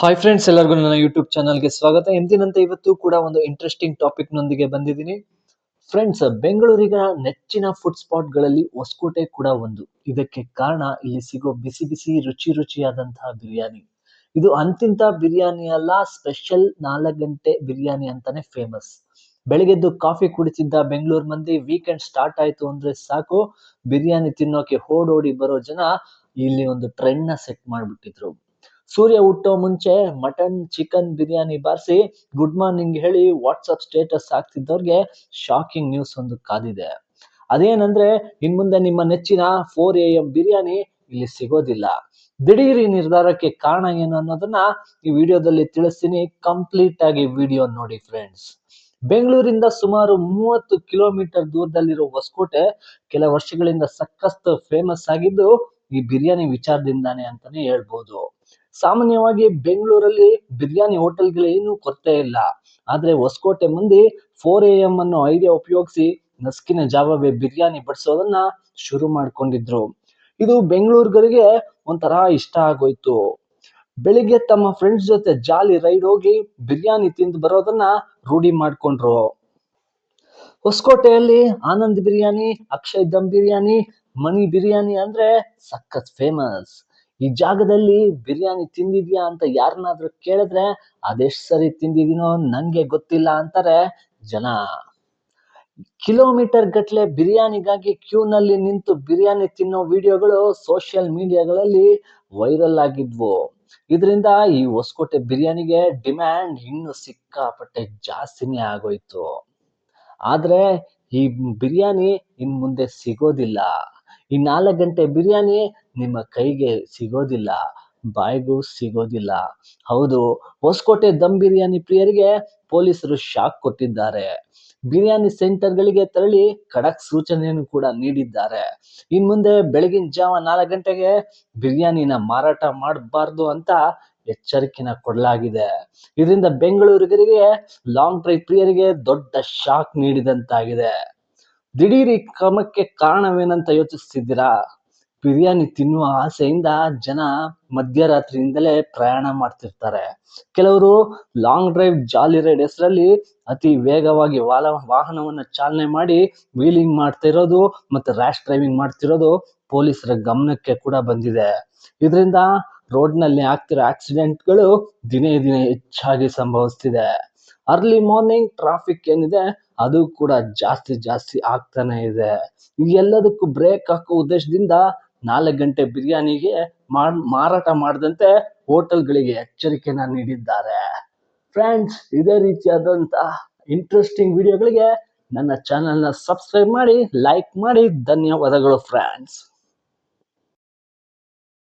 Hi friends ಎಲ್ಲರಿಗೂ ನನ್ನ YouTube ಚಾನಲ್ಗೆ ಸ್ವಾಗತ. ಎಂದಿನಂತೆ ಇವತ್ತು ಕೂಡ ಒಂದು ಇಂಟ್ರೆಸ್ಟಿಂಗ್ ಟಾಪಿಕ್ ನೊಂದಿಗೆ ಬಂದಿದ್ದೀನಿ. ಫ್ರೆಂಡ್ಸ್ ಬೆಂಗಳೂರಿನ ನೆಚ್ಚಿನ ಫುಡ್ ಸ್ಪಾಟ್ಗಳಲ್ಲಿ ಹೊಸಕೋಟೆ ಕೂಡ ಒಂದು. ಇದಕ್ಕೆ ಕಾರಣ ಇಲ್ಲಿ ಸಿಗೋ ಬಿಸಿ ಬಿಸಿ, ರುಚಿ ರುಚಿಯಾದಂತಹ ಬಿರಿಯಾನಿ. ಇದು ಅಂತಿಂತ ಬಿರಿಯಾನಿ ಅಲ್ಲ ಸ್ಪೆಷಲ್ ನಾಲ್ಕು ಗಂಟೆ ಬಿರಿಯಾನಿ ಅಂತಾನೆ ಫೇಮಸ್ ಬೆಳಿಗ್ಗೆದ್ದು ಕಾಫಿ ಕುಡಿತಿದ್ದ ಬೆಂಗಳೂರು ಮಂದಿ ವೀಕೆಂಡ್ ಸ್ಟಾರ್ಟ್ ಆಯ್ತು ಅಂದ್ರೆ ಸಾಕು. ಬಿರಿಯಾನಿ ತಿನ್ನೋಕೆ ಓಡೋಡಿ ಬರೋ ಜನ ಇಲ್ಲಿ ಒಂದು ಟ್ರೆಂಡ್ನ ಸೆಟ್ ಮಾಡ್ಬಿಟ್ಟಿದ್ರು. ಸೂರ್ಯ ಹುಟ್ಟೋ ಮುಂಚೆ ಮಟನ್, ಚಿಕನ್, ಬಿರಿಯಾನಿ ಬಾರಿಸಿ ಗುಡ್ ಮಾರ್ನಿಂಗ್ ಹೇಳಿ ವಾಟ್ಸಪ್ ಸ್ಟೇಟಸ್ ಹಾಕ್ತಿದ್ದವ್ರಿಗೆ ಶಾಕಿಂಗ್ ನ್ಯೂಸ್ ಒಂದು ಕಾದಿದೆ. ಅದೇನಂದ್ರೆ, ಇನ್ ಮುಂದೆ ನಿಮ್ಮ ನೆಚ್ಚಿನ ಫೋರ್ ಎ ಎಂ ಬಿರಿಯಾನಿ ಇಲ್ಲಿ ಸಿಗೋದಿಲ್ಲ. ದಿಢೀರಿ ನಿರ್ಧಾರಕ್ಕೆ ಕಾರಣ ಏನು ಅನ್ನೋದನ್ನ ಈ ವಿಡಿಯೋದಲ್ಲಿ ತಿಳಿಸ್ತೀನಿ ಕಂಪ್ಲೀಟ್ ಆಗಿ ವಿಡಿಯೋ ನೋಡಿ ಫ್ರೆಂಡ್ಸ್ ಬೆಂಗಳೂರಿಂದ ಸುಮಾರು ಮೂವತ್ತು ಕಿಲೋಮೀಟರ್ ದೂರದಲ್ಲಿರೋ ಹೊಸಕೋಟೆ ಕೆಲ ವರ್ಷಗಳಿಂದ ಸಖತ್ ಫೇಮಸ್ ಆಗಿದ್ದು ಈ ಬಿರಿಯಾನಿ ವಿಚಾರದಿಂದಾನೆ ಅಂತಾನೆ ಹೇಳ್ಬೋದು. ಸಾಮಾನ್ಯವಾಗಿ ಬೆಂಗಳೂರಲ್ಲಿ ಬಿರಿಯಾನಿ ಹೋಟೆಲ್ಗಳು ಏನು ಕೊರತೆ ಇಲ್ಲ. ಆದ್ರೆ ಹೊಸಕೋಟೆ ಮಂದಿ ಫೋರ್ ಎ ಎಂ ಅನ್ನೋ ಐಡಿಯಾ ಉಪಯೋಗಿಸಿ ನಸುಕಿನ ಜಾವವೇ ಬಿರಿಯಾನಿ ಬಡಿಸೋದನ್ನ ಶುರು ಮಾಡ್ಕೊಂಡಿದ್ರು. ಇದು ಬೆಂಗಳೂರಿಗರಿಗೆ ಒಂಥರ ಇಷ್ಟ ಆಗೋಯ್ತು. ಬೆಳಿಗ್ಗೆ ತಮ್ಮ ಫ್ರೆಂಡ್ಸ್ ಜೊತೆ ಜಾಲಿ ರೈಡ್ ಹೋಗಿ ಬಿರಿಯಾನಿ ತಿಂದು ಬರೋದನ್ನ ರೂಢಿ ಮಾಡ್ಕೊಂಡ್ರು. ಹೊಸಕೋಟೆಯಲ್ಲಿ ಆನಂದ್ ಬಿರಿಯಾನಿ, ಅಕ್ಷಯ್ ದಮ್ ಬಿರಿಯಾನಿ, ಮನಿ ಬಿರಿಯಾನಿ ಅಂದ್ರೆ ಸಖತ್ ಫೇಮಸ್ ಈ ಜಾಗದಲ್ಲಿ ಬಿರಿಯಾನಿ ತಿಂದಿದ್ಯಾ ಅಂತ ಯಾರನ್ನಾದ್ರೂ ಕೇಳಿದ್ರೆ, ಅದೆಷ್ಟು ಸರಿ ತಿಂದಿದೀನೋ ನಂಗೆ ಗೊತ್ತಿಲ್ಲ ಅಂತಾರೆ ಜನ. ಕಿಲೋಮೀಟರ್ ಗಟ್ಟಲೆ ಬಿರಿಯಾನಿಗಾಗಿ ಕ್ಯೂನಲ್ಲಿ ನಿಂತು ಬಿರಿಯಾನಿ ತಿನ್ನೋ ವಿಡಿಯೋಗಳು ಸೋಷಿಯಲ್ ಮೀಡಿಯಾಗಳಲ್ಲಿ ವೈರಲ್ ಆಗಿದ್ವು. ಇದರಿಂದ ಈ ಹೊಸಕೋಟೆ ಬಿರಿಯಾನಿಗೆ ಡಿಮ್ಯಾಂಡ್ ಇನ್ನು ಸಿಕ್ಕಾಪಟ್ಟೆ ಜಾಸ್ತಿನೇ ಆಗೋಯ್ತು. ಆದ್ರೆ ಈ ಬಿರಿಯಾನಿ ಇನ್ ಮುಂದೆ ಸಿಗೋದಿಲ್ಲ. ಈ ನಾಲ್ಕು ಗಂಟೆ ಬಿರಿಯಾನಿ ನಿಮ್ಮ ಕೈಗೆ ಸಿಗೋದಿಲ್ಲ, ಬಾಯಿಗೂ ಸಿಗೋದಿಲ್ಲ. ಹೌದು, ಹೊಸಕೋಟೆ ದಮ್ ಬಿರಿಯಾನಿ ಪ್ರಿಯರಿಗೆ ಪೊಲೀಸರು ಶಾಕ್ ಕೊಟ್ಟಿದ್ದಾರೆ. ಬಿರಿಯಾನಿ ಸೆಂಟರ್ಗಳಿಗೆ ತೆರಳಿ ಖಡಕ್ ಸೂಚನೆಯನ್ನು ಕೂಡ ನೀಡಿದ್ದಾರೆ. ಇನ್ ಮುಂದೆ ಬೆಳಗಿನ ಜಾವ ನಾಲ್ಕು ಗಂಟೆಗೆ ಬಿರಿಯಾನಿನ ಮಾರಾಟ ಮಾಡಬಾರ್ದು ಅಂತ ಎಚ್ಚರಿಕೆನ ಕೊಡಲಾಗಿದೆ. ಇದರಿಂದ ಬೆಂಗಳೂರಿಗರಿಗೆ ಲಾಂಗ್ ಡ್ರೈವ್ ಪ್ರಿಯರಿಗೆ ದೊಡ್ಡ ಶಾಕ್ ನೀಡಿದಂತಾಗಿದೆ. ದಿಢೀರ್ ಈ ಕ್ರಮಕ್ಕೆ ಕಾರಣವೇನಂತ ಯೋಚಿಸ್ತಿದ್ದೀರಾ? ಬಿರಿಯಾನಿ ತಿನ್ನುವ ಆಸೆಯಿಂದ ಜನ ಮಧ್ಯರಾತ್ರಿಯಿಂದಲೇ ಪ್ರಯಾಣ ಮಾಡ್ತಿರ್ತಾರೆ. ಕೆಲವರು ಲಾಂಗ್ ಡ್ರೈವ್ ಜಾಲಿ ರೈಡ್ ಹೆಸರಲ್ಲಿ ಅತಿ ವೇಗವಾಗಿ ವಾಲ, ವಾಹನವನ್ನ ಚಾಲನೆ ಮಾಡಿ ವೀಲಿಂಗ್ ಮಾಡ್ತಿರೋದು ಮತ್ತೆ ರ್ಯಾಶ್ ಡ್ರೈವಿಂಗ್ ಮಾಡ್ತಿರೋದು ಪೊಲೀಸರ ಗಮನಕ್ಕೆ ಕೂಡ ಬಂದಿದೆ. ಇದರಿಂದ ರೋಡ್ನಲ್ಲಿ ಆಗ್ತಿರೋ ಆಕ್ಸಿಡೆಂಟ್ಗಳು ದಿನೇ ದಿನೇ ಹೆಚ್ಚಾಗಿ ಸಂಭವಿಸ್ತಿದೆ. ಅರ್ಲಿ ಮಾರ್ನಿಂಗ್ ಟ್ರಾಫಿಕ್ ಏನಿದೆ, ಅದು ಕೂಡ ಜಾಸ್ತಿ ಜಾಸ್ತಿ ಆಗ್ತಾನೆ ಇದೆ. ಎಲ್ಲದಕ್ಕೂ ಬ್ರೇಕ್ ಹಾಕೋ ಉದ್ದೇಶದಿಂದ ನಾಲ್ಕು ಗಂಟೆ ಬಿರಿಯಾನಿಗೆ ಮಾರಾಟ ಮಾಡದಂತೆ ಹೋಟೆಲ್ಗಳಿಗೆ ಎಚ್ಚರಿಕೆನ ನೀಡಿದ್ದಾರೆ. ಫ್ರೆಂಡ್ಸ್ ಇದೇ ರೀತಿಯಾದಂಥ ಇಂಟ್ರೆಸ್ಟಿಂಗ್ ವಿಡಿಯೋಗಳಿಗೆ ನನ್ನ ಚಾನೆಲ್ನ ಸಬ್ಸ್ಕ್ರೈಬ್ ಮಾಡಿ ಲೈಕ್ ಮಾಡಿ. ಧನ್ಯವಾದಗಳು ಫ್ರೆಂಡ್ಸ್